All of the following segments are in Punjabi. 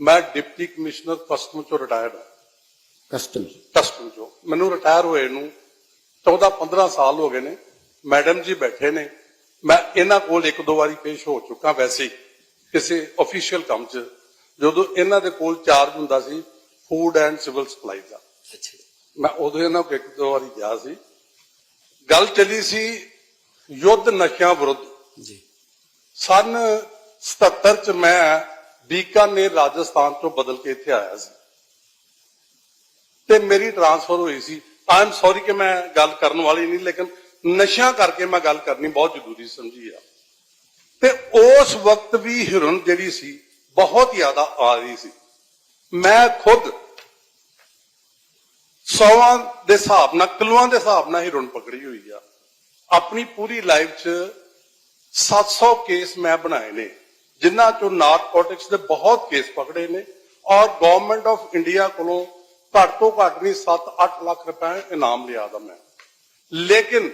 ਮੈਂ ਡਿਪਟੀ ਕਮਿਸ਼ਨਰ ਕਸਟਮ ਚੋਂ ਰਿਟਾਇਰਡ ਹਾਂ। ਕਸਟਮ ਕਸਟਮ ਚੋਂ। ਮੈਨੂੰ ਰਿਟਾਇਰ ਹੋਏ ਨੂੰ 14 15 ਸਾਲ ਹੋ ਗਏ ਨੇ। ਮੈਡਮ ਜੀ ਬੈਠੇ ਨੇ। ਮੈਂ ਇਹਨਾਂ ਕੋਲ ਇੱਕ ਦੋ ਵਾਰੀ ਪੇਸ਼ ਹੋ ਚੁੱਕਾ ਵੈਸੇ ਕਿਸੇ ਅਫੀਸ਼ੀਅਲ ਕੰਮ 'ਚ ਜਦੋਂ ਇਹਨਾਂ ਦੇ ਕੋਲ ਚਾਰਜ ਹੁੰਦਾ ਸੀ ਫੂਡ ਐਂਡ ਸਿਵਲ ਸਪਲਾਈ ਦਾ। ਮੈਂ ਉਦੋਂ ਇਹਨਾਂ ਕੋਲ ਇੱਕ ਦੋ ਵਾਰੀ ਗਿਆ ਸੀ। ਗੱਲ ਚੱਲੀ ਸੀ ਯੁੱਧ ਨਸ਼ਿਆਂ ਵਿਰੁੱਧ। ਜੀ। ਸਨ 77 ਚ ਮੈਂ ਬੀਕਾਨੇਰ ਰਾਜਸਥਾਨ ਤੋਂ ਬਦਲ ਕੇ ਇੱਥੇ ਆਇਆ ਸੀ। ਤੇ ਮੇਰੀ ਟ੍ਰਾਂਸਫਰ ਹੋਈ ਸੀ। ਆਈ ਐਮ ਸੌਰੀ ਕਿ ਮੈਂ ਗੱਲ ਕਰਨ ਵਾਲੀ ਨਹੀਂ, ਲੇਕਿਨ ਨਸ਼ਿਆਂ ਕਰਕੇ ਮੈਂ ਗੱਲ ਕਰਨੀ ਬਹੁਤ ਜ਼ਰੂਰੀ ਸਮਝੀ ਆ। ਤੇ ਉਸ ਵਕਤ ਵੀ ਹਿਰਨ ਜਿਹੜੀ ਸੀ, ਬਹੁਤ ਜ਼ਿਆਦਾ ਆ ਰਹੀ ਸੀ। ਮੈਂ ਖੁਦ ਸੌਵਾਂ ਦੇ ਹਿਸਾਬ ਨਾਲ, ਕਿਲੋਆਂ ਦੇ ਹਿਸਾਬ ਨਾਲ ਹਿਰਨ ਪਕੜੀ ਹੋਈ ਆ। ਆਪਣੀ ਪੂਰੀ ਲਾਈਫ 'ਚ 700 ਕੇਸ ਮੈਂ ਬਣਾਏ ਨੇ। ਜਿਨ੍ਹਾਂ ਚੋਂ ਨਾਰਕੋਟਿਕਸ ਦੇ ਬਹੁਤ ਕੇਸ ਪਕੜੇ ਨੇ ਔਰ ਗਵਰਨਮੈਂਟ ਆਫ ਇੰਡੀਆ ਕੋਲੋਂ ਘੱਟ ਤੋਂ ਘੱਟ ਨਹੀਂ 7-8 ਲੱਖ ਰੁਪਏ ਇਨਾਮ ਲਿਆ ਦਾ ਮੈਂ। ਲੇਕਿਨ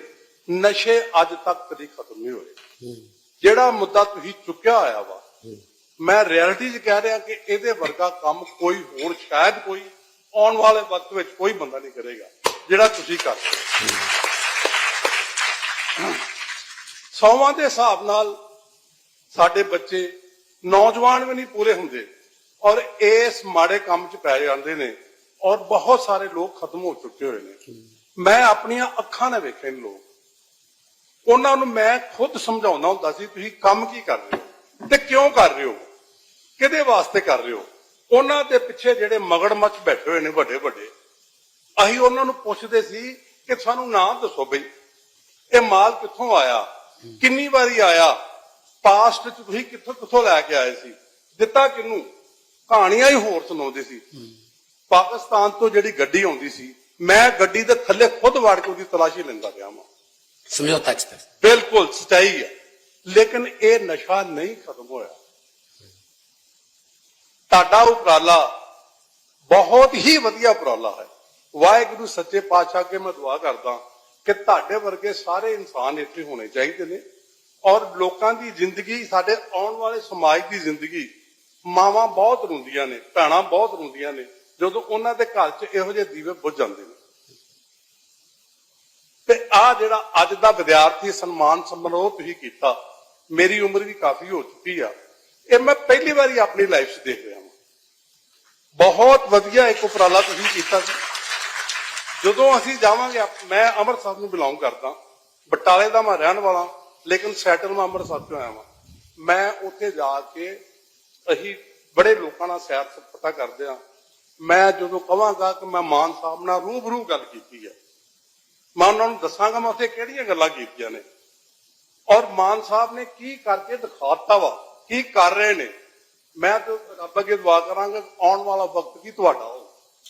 ਨਸ਼ੇ ਅੱਜ ਤੱਕ ਕਦੀ ਖਤਮ ਨਹੀਂ ਹੋਏ। ਜਿਹੜਾ ਮੁੱਦਾ ਤੁਸੀਂ ਚੁੱਕਿਆ ਹੋਇਆ ਵਾ ਮੈਂ ਰਿਐਲਿਟੀ 'ਚ ਕਹਿ ਰਿਹਾ ਕਿ ਇਹਦੇ ਵਰਗਾ ਕੰਮ ਕੋਈ ਹੋਰ ਸ਼ਾਇਦ ਕੋਈ ਆਉਣ ਵਾਲੇ ਵਕਤ ਵਿੱਚ ਕੋਈ ਬੰਦਾ ਨਹੀਂ ਕਰੇਗਾ ਜਿਹੜਾ ਤੁਸੀਂ ਕਰ। ਸੌਵਾਂ ਦੇ ਹਿਸਾਬ ਨਾਲ ਸਾਡੇ ਬੱਚੇ ਨੌਜਵਾਨ ਵੀ ਨਹੀਂ ਪੂਰੇ ਹੁੰਦੇ। ਔਰ ਇਸ ਮਾੜੇ ਕੰਮ 'ਚ ਪੈ ਜਾਂਦੇ ਨੇ ਔਰ ਬਹੁਤ ਸਾਰੇ ਲੋਕ ਖਤਮ ਹੋ ਚੁੱਕੇ ਹੋਏ ਨੇ। ਮੈਂ ਆਪਣੀਆਂ ਅੱਖਾਂ ਨਾਲ ਵੇਖੇ ਨੇ ਲੋਕ। ਉਹਨਾਂ ਨੂੰ ਮੈਂ ਖੁਦ ਸਮਝਾਉਂਦਾ ਹੁੰਦਾ ਸੀ, ਤੁਸੀਂ ਕੰਮ ਕੀ ਕਰ ਰਹੇ ਹੋ? ਤੇ ਕਿਉਂ ਕਰ ਰਹੇ ਹੋ? ਕਿਹਦੇ ਵਾਸਤੇ ਕਰ ਰਹੇ ਹੋ? ਉਹਨਾਂ ਦੇ ਪਿੱਛੇ ਜਿਹੜੇ ਮਗੜਮੱਛ ਬੈਠੇ ਹੋਏ ਨੇ ਵੱਡੇ ਵੱਡੇ, ਅਸੀਂ ਉਹਨਾਂ ਨੂੰ ਪੁੱਛਦੇ ਸੀ ਕਿ ਸਾਨੂੰ ਨਾਮ ਦੱਸੋ ਬਈ, ਇਹ ਮਾਲ ਕਿੱਥੋਂ ਆਇਆ? ਕਿੰਨੀ ਵਾਰੀ ਆਇਆ? ਪਾਸਟ ਚ ਤੁਸੀਂ ਕਿੱਥੋਂ ਕਿੱਥੋਂ ਲੈ ਕੇ ਆਏ ਸੀ? ਦਿੱਤਾ ਕਿਹਨੂੰ? ਕਹਾਣੀਆਂ ਹੀ ਹੋਰ ਸੁਣਾਉਂਦੇ ਸੀ। ਪਾਕਿਸਤਾਨ ਤੋਂ ਜਿਹੜੀ ਗੱਡੀ ਆਉਂਦੀ ਸੀ ਮੈਂ ਗੱਡੀ ਦੇ ਥੱਲੇ ਖੁਦ ਵੜ ਕੇ ਉਹਦੀ ਤਲਾਸ਼ੀ ਲੈਂਦਾ ਗਿਆ ਹਾਂ ਸਮਝੌਤਾ ਐਕਸਪ੍ਰੈਸ। ਬਿਲਕੁਲ ਸਚਾਈ ਹੈ। ਲੇਕਿਨ ਇਹ ਨਸ਼ਾ ਨਹੀਂ ਖਤਮ ਹੋਇਆ। ਤੁਹਾਡਾ ਉਪਰਾਲਾ ਬਹੁਤ ਹੀ ਵਧੀਆ ਉਪਰਾਲਾ ਹੈ। ਵਾਹਿਗੁਰੂ ਸੱਚੇ ਪਾਤਸ਼ਾਹ ਕੇ ਮੈਂ ਦੁਆ ਕਰਦਾ ਕਿ ਤੁਹਾਡੇ ਵਰਗੇ ਸਾਰੇ ਇਨਸਾਨ ਇੱਥੇ ਹੋਣੇ ਚਾਹੀਦੇ ਨੇ। ਔਰ ਲੋਕਾਂ ਦੀ ਜ਼ਿੰਦਗੀ, ਸਾਡੇ ਆਉਣ ਵਾਲੇ ਸਮਾਜ ਦੀ ਜ਼ਿੰਦਗੀ, ਮਾਵਾਂ ਬਹੁਤ ਰੋਂਦੀਆਂ ਨੇ, ਭੈਣਾਂ ਬਹੁਤ ਰੋਂਦੀਆਂ ਨੇ, ਜਦੋਂ ਉਹਨਾਂ ਦੇ ਘਰ 'ਚ ਇਹੋ ਜਿਹੇ ਦੀਵੇ ਬੁੱਝ ਜਾਂਦੇ ਨੇ। ਤੇ ਆ ਜਿਹੜਾ ਅੱਜ ਦਾ ਵਿਦਿਆਰਥੀ ਸਨਮਾਨ ਸਮਾਰੋਹ ਤੁਸੀਂ ਕੀਤਾ, ਮੇਰੀ ਉਮਰ ਵੀ ਕਾਫੀ ਹੋ ਚੁੱਕੀ ਆ। ਇਹ ਮੈਂ ਪਹਿਲੀ ਵਾਰੀ ਆਪਣੀ ਲਾਈਫ 'ਚ ਦੇਖ ਰਿਹਾ ਹਾਂ। ਬਹੁਤ ਵਧੀਆ ਇੱਕ ਉਪਰਾਲਾ ਤੁਸੀਂ ਕੀਤਾ ਸੀ। ਜਦੋਂ ਅਸੀਂ ਜਾਵਾਂਗੇ, ਮੈਂ ਅੰਮ੍ਰਿਤਸਰ ਨੂੰ ਬਿਲੋਂਗ ਕਰਦਾ, ਬਟਾਲੇ ਦਾ ਮੈਂ ਰਹਿਣ ਵਾਲਾ ਲੇਕਿਨ ਸੈਟਲ ਮੈਂ ਅੰਮ੍ਰਿਤਸਰ ਤੋਂ ਆਇਆ ਵਾਂ। ਮੈਂ ਉੱਥੇ ਜਾ ਕੇ ਅਸੀਂ ਬੜੇ ਲੋਕਾਂ ਨਾਲ ਸੈਰ ਸਪਾਟਾ ਕਰਦੇ ਆ। ਮੈਂ ਜਦੋਂ ਕਹਾਂਗਾ ਕਿ ਮੈਂ ਮਾਨ ਸਾਹਿਬ ਨਾਲ ਰੂਬਰੂ ਗੱਲ ਕੀਤੀ ਹੈ, ਮੈਂ ਉਹਨਾਂ ਨੂੰ ਦੱਸਾਂਗਾ ਮੈਂ ਉੱਥੇ ਕਿਹੜੀਆਂ ਗੱਲਾਂ ਕੀਤੀਆਂ ਨੇ। ਔਰ ਮਾਨ ਸਾਹਿਬ ਨੇ ਕੀ ਕਰਕੇ ਦਿਖਾਤਾ ਵਾ, ਕੀ ਕਰ ਰਹੇ ਨੇ। ਮੈਂ ਤਾਂ ਰੱਬ ਅੱਗੇ ਦੁਆ ਕਰਾਂਗਾ, ਆਉਣ ਵਾਲਾ ਵਕਤ ਕੀ ਤੁਹਾਡਾ ਹੋਵੇ